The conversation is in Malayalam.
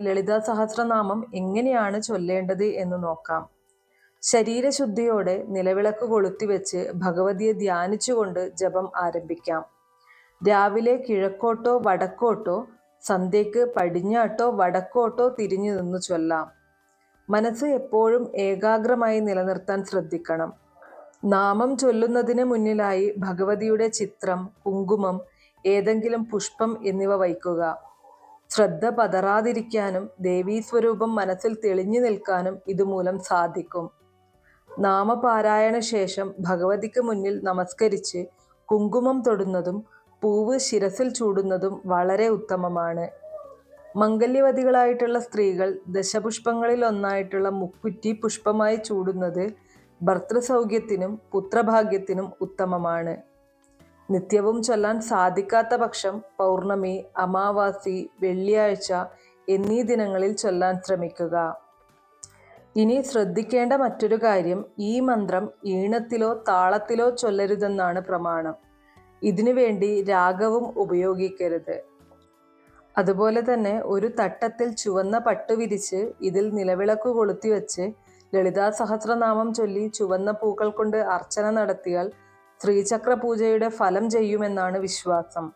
ലളിതാ സഹസ്രനാമം എങ്ങനെയാണ് ചൊല്ലേണ്ടത് എന്ന് നോക്കാം. ശരീരശുദ്ധിയോടെ നിലവിളക്ക് കൊളുത്തിവെച്ച് ഭഗവതിയെ ധ്യാനിച്ചുകൊണ്ട് ജപം ആരംഭിക്കാം. രാവിലെ കിഴക്കോട്ടോ വടക്കോട്ടോ സന്ധ്യയ്ക്ക് പടിഞ്ഞാട്ടോ വടക്കോട്ടോ തിരിഞ്ഞു നിന്ന് ചൊല്ലാം. മനസ്സ് എപ്പോഴും ഏകാഗ്രമായി നിലനിർത്താൻ ശ്രദ്ധിക്കണം. നാമം ചൊല്ലുന്നതിന് മുന്നിലായി ഭഗവതിയുടെ ചിത്രം കുങ്കുമം ഏതെങ്കിലും പുഷ്പം എന്നിവ വയ്ക്കുക. ശ്രദ്ധ പതറാതിരിക്കാനും ദേവീസ്വരൂപം മനസ്സിൽ തെളിഞ്ഞു നിൽക്കാനും ഇതുമൂലം സാധിക്കും. നാമപാരായണ ശേഷം ഭഗവതിക്ക് മുന്നിൽ നമസ്കരിച്ച് കുങ്കുമം തൊടുന്നതും പൂവ് ശിരസിൽ ചൂടുന്നതും വളരെ ഉത്തമമാണ്. മംഗല്യവതികളായിട്ടുള്ള സ്ത്രീകൾ ദശപുഷ്പങ്ങളിൽ ഒന്നായിട്ടുള്ള മുക്കുറ്റി പുഷ്പമായി ചൂടുന്നത് ഭർത്തൃസൗഖ്യത്തിനും പുത്രഭാഗ്യത്തിനും ഉത്തമമാണ്. നിത്യവും ചൊല്ലാൻ സാധിക്കാത്ത പക്ഷം പൗർണമി അമാവാസി വെള്ളിയാഴ്ച എന്നീ ദിനങ്ങളിൽ ചൊല്ലാൻ ശ്രമിക്കുക. ഇനി ശ്രദ്ധിക്കേണ്ട മറ്റൊരു കാര്യം ഈ മന്ത്രം ഈണത്തിലോ താളത്തിലോ ചൊല്ലരുതെന്നാണ് പ്രമാണം. ഇതിനു വേണ്ടി രാഗവും ഉപയോഗിക്കരുത്. അതുപോലെ തന്നെ ഒരു തട്ടത്തിൽ ചുവന്ന പട്ട് വിരിച്ച് ഇതിൽ നിലവിളക്ക് കൊളുത്തി വെച്ച് ലളിതാ സഹസ്രനാമം ചൊല്ലി ചുവന്ന പൂക്കൾ കൊണ്ട് അർച്ചന നടത്തിയാൽ ശ്രീചക്ര പൂജയുടെ ഫലം ചെയ്യുമെന്നാണ് വിശ്വാസം.